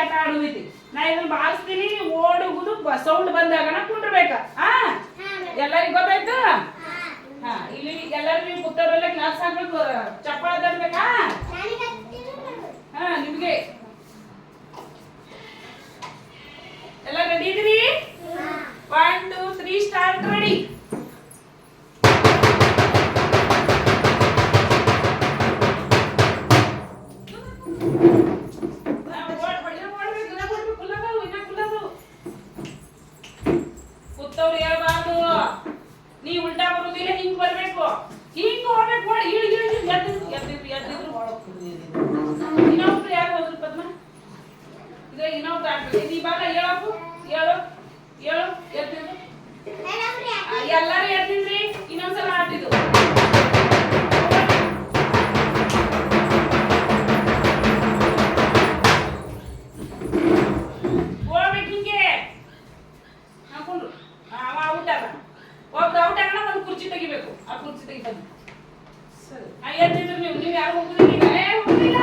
ಆಟ ಆಡುವೈತಿ. ನಾ ಇದನ್ನ ಬಾರಿಸ್ತೀನಿ ಓಡುವುದು ಸೌಂಡ್ ಬಂದಾಗ ಕುಂಡ್ರಬೇಕ ಹಾ ಎಲ್ಲರಿಗೂ ಗೊತ್ತಾಯ್ತು? ಹಾ ಇಲ್ಲಿ ಎಲ್ಲರೂ ನೀವು ಕೂತವ್ರೆಲ್ಲ ಕ್ಲಾಸ್ ಹಾಕ್ಬೇಕು ಚಪ್ಪಾಳ ತರ್ಬೇಕಾ? ಹಾ ನಿಮ್ಗೆ. ಎಲ್ಲ ರೆಡಿ ಇದೀರಿ one two three start ready ನೀ ಉಲ್ಟಾ ಬರುದಿಲ್ಲ ಹಿಂಗ್ ಬರ್ಬೇಕು. ಹಿಂಗ್ ಹೋಗ್ಬೇಕು ನೋಡಿ ಇಳಿ ಇಳಿ ಇಳಿ ಎದ್ದಿದ್ರು ಎದ್ದಿದ್ರು ಎದ್ದಿದ್ರು ಇನ್ನೊಬ್ರು ಯಾರು ಹೋದ್ರು ಪದ್ಮ? ಈಗ ಇನ್ನೊಬ್ರು ಆಗ್ಬೇಕು ನೀ ಬಾರ ಹೇಳಪ್ಪು ಹೇಳು ಹೇಳು ಎದ್ದಿದ್ರು ಎಲ್ಲಾರು ಎದ್ದಿದ್ರಿ? ಒಬ್ರು ಔಟ್ ಆಗೋಣ ಒಂದು ಕುರ್ಚಿ ತೆಗಿಬೇಕು. ಆ ಕುರ್ಚಿ ತೆಗಿಬೇಕು ಸರಿ. ಆ ಎದ್ದಿದ್ರು ನೀವು ನೀವು ಯಾರು ಹೋಗುದಿಲ್ಲ ಏ ಹೋಗುದಿಲ್ಲ.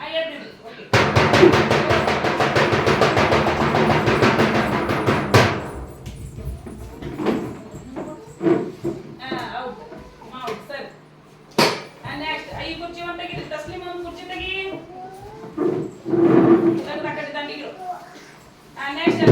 ಆ ಎದ್ದಿದ್ರು ಓಕೆ ಈ ಕುರ್ಚಿ ಒಂದು ತೆಗೀರಿ. ತಸ್ಲಿಮ್ ಒಂದು ಕುರ್ಚಿ ತೆಗಿ. ತೆಗ್ದು ಆ ನೆಕ್ಸ್ಟ್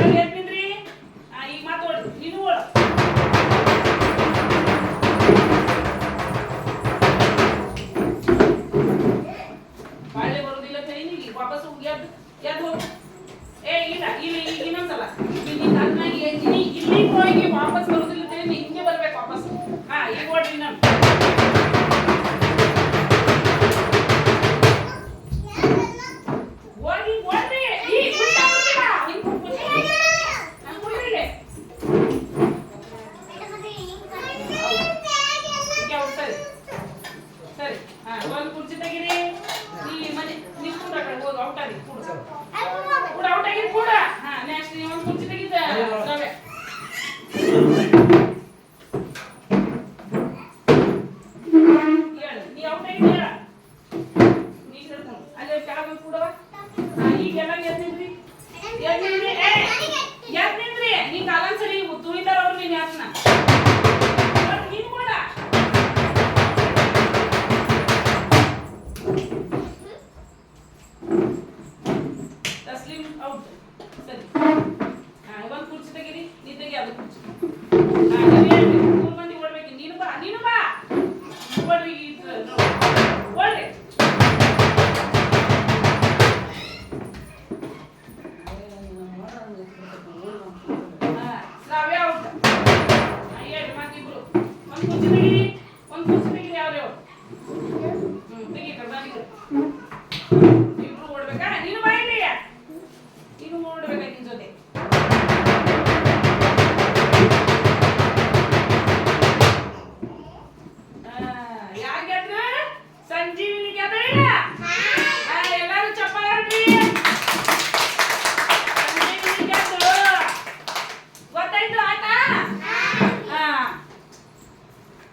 ಕೂಡ ಔಟ್ ಆಗಿ ಕೂಡ ಹಾ ನೆಕ್ಸ್ಟ್ ನೀವು ಒಂದು ಕುರ್ಚಿ ತೆಗಿತ ರವೆ ಹೇಳು ನೀ ಔಟ್ ಆಗಿ ಹೇಳ ನೀ ಹಿಡ್ಕೊಂಡು ಅಲ್ಲೇ ಕೆಳಗೆ ಕೂಡವ ಹಾ ಈಗೆಲ್ಲ ಎದ್ದಿದ್ರಿ ಎದ್ದಿದ್ರಿ ಏ ಎದ್ದಿದ್ರಿ ನೀ ಕಾಲನ್ ಸರಿ ತುಳಿತಾರ ಅವ್ರು ನೀನ್ ಯಾರನ್ನ ನೀನು ಕೂಡ ತಸ್ಲಿಮ್ ಔಟ್ ಸರಿ ಹಾ ಒಂದು ಕುರ್ಚಿ ತೆಗೀರಿ ನೀ ತೆಗಿ ಅದು ಕುರ್ಚಿ ಒಂದು